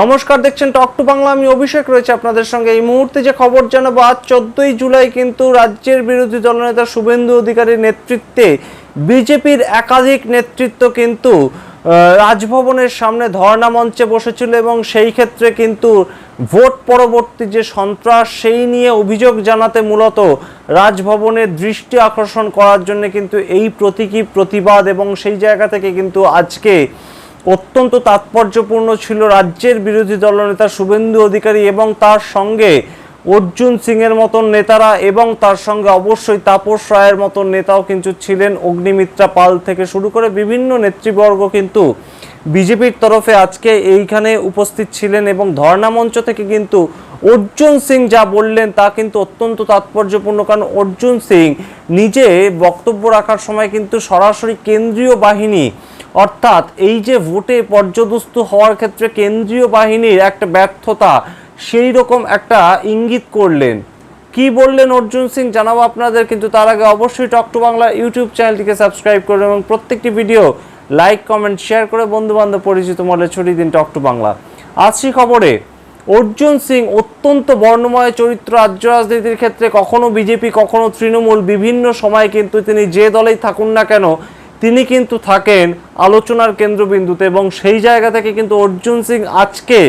নমস্কার, দেখছেন টক টু বাংলা আমি অভিষেক রয়েছে আপনাদের সঙ্গে। এই মুহূর্তে যে খবর জানাব, আজ চোদ্দই জুলাই কিন্তু রাজ্যের বিরোধী দলনেতা শুভেন্দু অধিকারীর নেতৃত্বে বিজেপির একাধিক নেতৃত্ব কিন্তু রাজভবনের সামনে ধর্ণা মঞ্চে বসেছিল এবং সেই ক্ষেত্রে কিন্তু ভোট পরবর্তী যে সন্ত্রাস, সেই নিয়ে অভিযোগ জানাতে মূলত রাজভবনের দৃষ্টি আকর্ষণ করার জন্য কিন্তু এই প্রতীকী প্রতিবাদ এবং সেই জায়গা থেকে কিন্তু আজকে অত্যন্ত তাৎপর্যপূর্ণ ছিল রাজ্যের বিরোধী দলনেতা শুভেন্দু অধিকারী এবং তার সঙ্গে অর্জুন সিং এর মতন নেতারা এবং তার সঙ্গে অবশ্যই তাপস রায়ের মতন নেতাও কিন্তু ছিলেন অগ্নিমিত্রা পাল থেকে শুরু করে বিভিন্ন নেতৃবর্গ কিন্তু বিজেপির তরফে আজকে এইখানে উপস্থিত ছিলেন এবং ধর্ণা মঞ্চ থেকে কিন্তু অর্জুন সিং যা বললেন তা কিন্তু অত্যন্ত তাৎপর্যপূর্ণ। কারণ অর্জুন সিং নিজে বক্তব্য রাখার সময় কিন্তু সরাসরি কেন্দ্রীয় বাহিনী অর্থাৎ এই যে ভোটে পর্যদস্ত হওয়ার ক্ষেত্রে কেন্দ্রীয় বাহিনীর একটা ব্যর্থতা, সেই রকম একটা ইঙ্গিত করলেন। কি বললেন অর্জুন সিং জানাব আপনাদের, কিন্তু তার আগে অবশ্যই টক টু বাংলা ইউটিউব চ্যানেলটিকে সাবস্ক্রাইব করুন এবং প্রত্যেকটি ভিডিও লাইক, কমেন্ট, শেয়ার করে বন্ধু বান্ধব পরিচিত মলে ছড়িয়ে দিন টক টু বাংলা। আসছি খবরে, অর্জুন সিং অত্যন্ত বর্ণময় চরিত্র রাজ্য রাজনীতির ক্ষেত্রে কখনো বিজেপি, কখনো তৃণমূল, বিভিন্ন সময় কিন্তু তিনি যে দলেই থাকুন না কেন তিনি কিন্তু থাকেন আলোচনার কেন্দ্রবিন্দুতে এবং সেই জায়গা থেকে কিন্তু অর্জুন সিং আজকে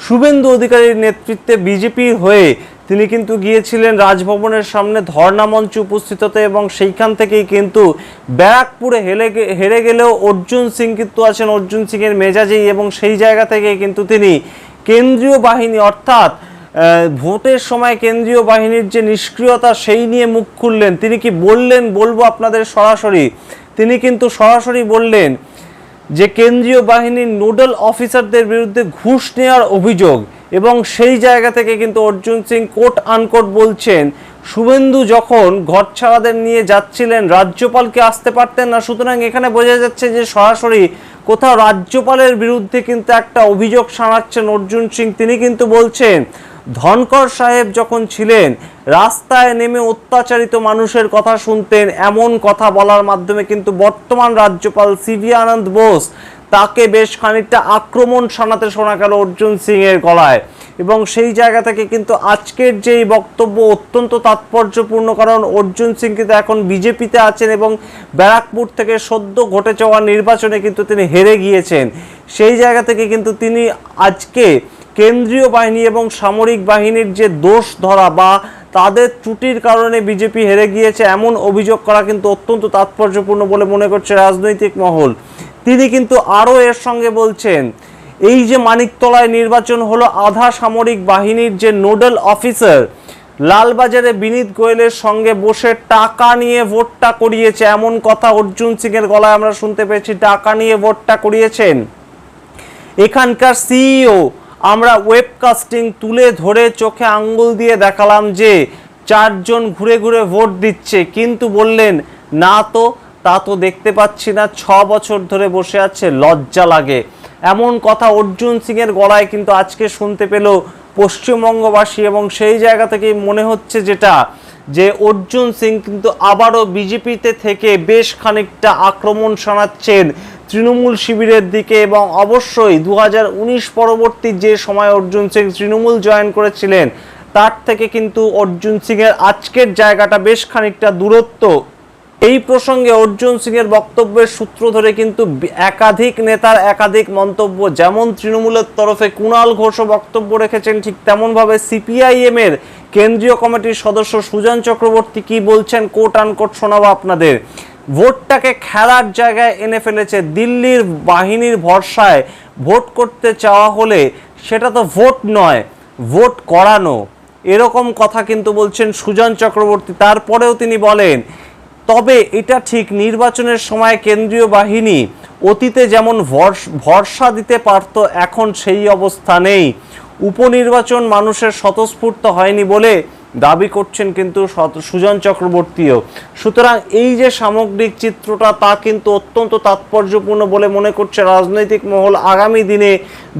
শুভেন্দু অধিকারীর নেতৃত্বে বিজেপির হয়ে তিনি কিন্তু গিয়েছিলেন রাজভবনের সামনে ধর্ণা মঞ্চে উপস্থিত হতে এবং সেইখান থেকেই কিন্তু ব্যারাকপুরে গে- হেরে গেলেও অর্জুন সিং কিন্তু আছেন, অর্জুন সিংয়ের মেজাজেই এবং সেই জায়গা থেকে কিন্তু তিনি কেন্দ্রীয় বাহিনী অর্থাৎ ভোটের সময় কেন্দ্রীয় বাহিনীর যে নিষ্ক্রিয়তা, সেই নিয়ে মুখ খুললেন। তিনি কি বললেন? বলব আপনাদের সরাসরি। তিনি কিন্তু সরাসরি বললেন যে, কেন্দ্রীয় বাহিনীর নোডাল অফিসারদের বিরুদ্ধে ঘুষ নেওয়ার অভিযোগ এবং সেই জায়গা থেকে কিন্তু অর্জুন সিং কোট আনকোট বলছেন। শুভেন্দু যখন ঘর ছাড়াদের নিয়ে যাচ্ছিলেন, রাজ্যপালকে আসতে পারতেন না। সুতরাং এখানে বোঝা যাচ্ছে যে, সরাসরি কোথাও রাজ্যপালের বিরুদ্ধে কিন্তু একটা অভিযোগ শানাচ্ছেন অর্জুন সিং। তিনি কিন্তু বলছেন ধনকর সাহেব যখন ছিলেন, রাস্তায় নেমে অত্যাচারিত মানুষের কথা শুনতেন, এমন কথা বলার মাধ্যমে কিন্তু বর্তমান রাজ্যপাল সিভি আনন্দ বোস তাকে বেশ খানিকটা আক্রমণ শানাতে শোনা গেল অর্জুন সিং এর গলায়। এবং সেই জায়গা থেকে কিন্তু আজকের যেই বক্তব্য অত্যন্ত তাৎপর্যপূর্ণ, কারণ অর্জুন সিং কিন্তু এখন বিজেপিতে আছেন এবং ব্যারাকপুর থেকে সদ্য ঘটে যাওয়া নির্বাচনে কিন্তু তিনি হেরে গিয়েছেন। সেই জায়গা থেকে কিন্তু তিনি আজকে কেন্দ্রীয় বাহিনী এবং সামরিক বাহিনীর যে দোষ ধরা বা তাদের ত্রুটির কারণে বিজেপি হেরে গিয়েছে, এমন অভিযোগ করা কিন্তু অত্যন্ত তাৎপর্যপূর্ণ বলে মনে করছে রাজনৈতিক মহল। তিনি কিন্তু আরও এর সঙ্গে বলছেন, এই যে মানিকতলায় নির্বাচন হলো, আধা সামরিক বাহিনীর যে নোডাল অফিসার লালবাজারে বিনীত গোয়েলের সঙ্গে বসে টাকা নিয়ে ভোটটা করিয়েছে, এমন কথা অর্জুন সিংয়ের গলায় আমরা শুনতে পেয়েছি, টাকা নিয়ে ভোটটা করিয়েছেন। এখানকার সিইও আমরা ওয়েবকাস্টিং তুলে ধরে চোখে আঙ্গুল দিয়ে দেখালাম যে চারজন ঘুরে ঘুরে ভোট দিচ্ছে। কিন্তু বললেন, না তো, তা তো দেখতে পাচ্ছি না। ছ বছর ধরে বসে আছে, লজ্জা লাগে। এমন কথা অর্জুন সিংয়ের গলায় কিন্তু আজকে শুনতে পেল পশ্চিমবঙ্গবাসী এবং সেই জায়গা থেকেই মনে হচ্ছে যেটা, যে অর্জুন সিং কিন্তু আবারও বিজেপিতে থেকে বেশ খানিকটা আক্রমণ শোনাচ্ছেন। তৃণমূল শিবিরের দিকে এবং অবশ্যই দু হাজার উনিশ পরবর্তী যে সময় অর্জুন সিং তৃণমূল জয়েন করেছিলেন, তার থেকে কিন্তু অর্জুন সিংয়ের আজকের জায়গাটা বেশ খানিকটা দূরত্ব। এই প্রসঙ্গে অর্জুন সিং এর বক্তব্যের সূত্র ধরে কিন্তু একাধিক নেতার একাধিক মন্তব্য, যেমন তৃণমূলের তরফে কুণাল ঘোষও বক্তব্য রেখেছেন, ঠিক তেমনভাবে সিপিআইএম এর কেন্দ্রীয় কমিটির সদস্য সুজন চক্রবর্তী কি বলছেন কোট আনকোট শোনাবো আপনাদের। ভোটটাকে খেলার জায়গায় এনে ফেলেছে দিল্লির বাহিনীর ভরসায়। ভোট করতে চাওয়া হলে সেটা তো ভোট নয়, ভোট করানো। এরকম কথা কিন্তু বলছেন সুজন চক্রবর্তী। তারপরেও তিনি বলেন, তবে এটা ঠিক নির্বাচনের সময় কেন্দ্রীয় বাহিনী অতীতে যেমন ভরসা দিতে পারত, এখন সেই অবস্থা নেই। উপনির্বাচন মানুষের স্বতঃস্ফূর্ত হয়নি বলে দাবি করছেন কিন্তু সুজন চক্রবর্তীও। সুতরাং এই যে সামগ্রিক চিত্রটা তা কিন্তু অত্যন্ত তাৎপর্যপূর্ণ বলে মনে করছে রাজনৈতিক মহল আগামী দিনে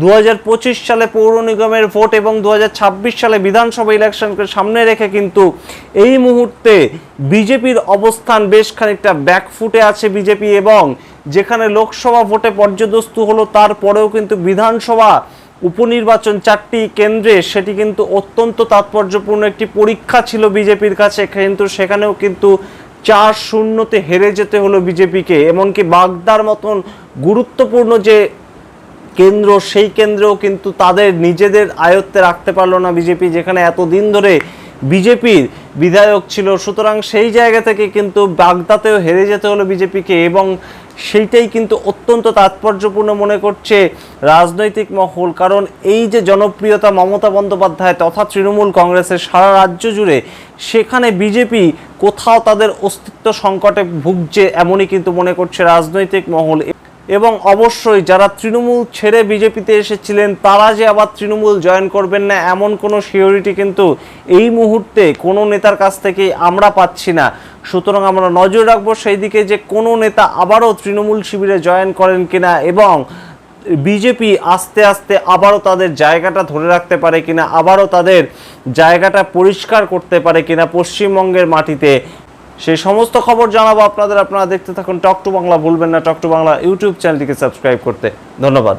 দু হাজার পঁচিশ সালে পৌর নিগমের ভোট এবং দু হাজার ছাব্বিশ সালে বিধানসভা ইলেকশনকে সামনে রেখে কিন্তু এই মুহূর্তে বিজেপির অবস্থান বেশ খানিকটা ব্যাকফুটে আছে বিজেপি এবং যেখানে লোকসভা ভোটে পর্যদস্তু হলো, তারপরেও কিন্তু বিধানসভা উপনির্বাচন চারটি কেন্দ্রে সেটি কিন্তু অত্যন্ত তাৎপর্যপূর্ণ একটি পরীক্ষা ছিল বিজেপির কাছে, কিন্তু সেখানেও কিন্তু চার শূন্যতে হেরে যেতে হলো বিজেপিকে। এমনকি বাগদার মতন গুরুত্বপূর্ণ যে কেন্দ্র, সেই কেন্দ্রেও কিন্তু তাদের নিজেদের আয়ত্তে রাখতে পারল না বিজেপি, যেখানে এতদিন ধরে বিজেপির বিধায়ক ছিল। সুতরাং সেই জায়গা থেকে কিন্তু বাগদাতেও হেরে যেতে হলো বিজেপিকে এবং সেইটাই কিন্তু অত্যন্ত তাৎপর্যপূর্ণ মনে করছে রাজনৈতিক মহল। কারণ এই যে জনপ্রিয়তা মমতা বন্দ্যোপাধ্যায় তথা তৃণমূল কংগ্রেসের সারা রাজ্য জুড়ে, সেখানে বিজেপি কোথাও তাদের অস্তিত্ব সংকটে ভুগছে এমনই কিন্তু মনে করছে রাজনৈতিক মহল। এবং অবশ্যই যারা তৃণমূল ছেড়ে বিজেপিতে এসেছিলেন, তারা যে আবার তৃণমূল জয়েন করবেন না, এমন কোনো সিওরিটি কিন্তু এই মুহূর্তে কোনো নেতার কাছ থেকে আমরা পাচ্ছি না। সুতরাং আমরা নজর রাখব সেই দিকে যে কোনো নেতা আবারও তৃণমূল শিবিরে জয়েন করেন কিনা এবং বিজেপি আস্তে আস্তে আবারও তাদের জায়গাটা ধরে রাখতে পারে কিনা, আবারও তাদের জায়গাটা পরিষ্কার করতে পারে কিনা পশ্চিমবঙ্গের মাটিতে সেই সমস্ত খবর জানাব আপনাদের, আপনারা দেখতে থাকুন টক টু বাংলা, ভুলবেন না টক টু বাংলা ইউটিউব চ্যানেলটিকে সাবস্ক্রাইব করতে। ধন্যবাদ।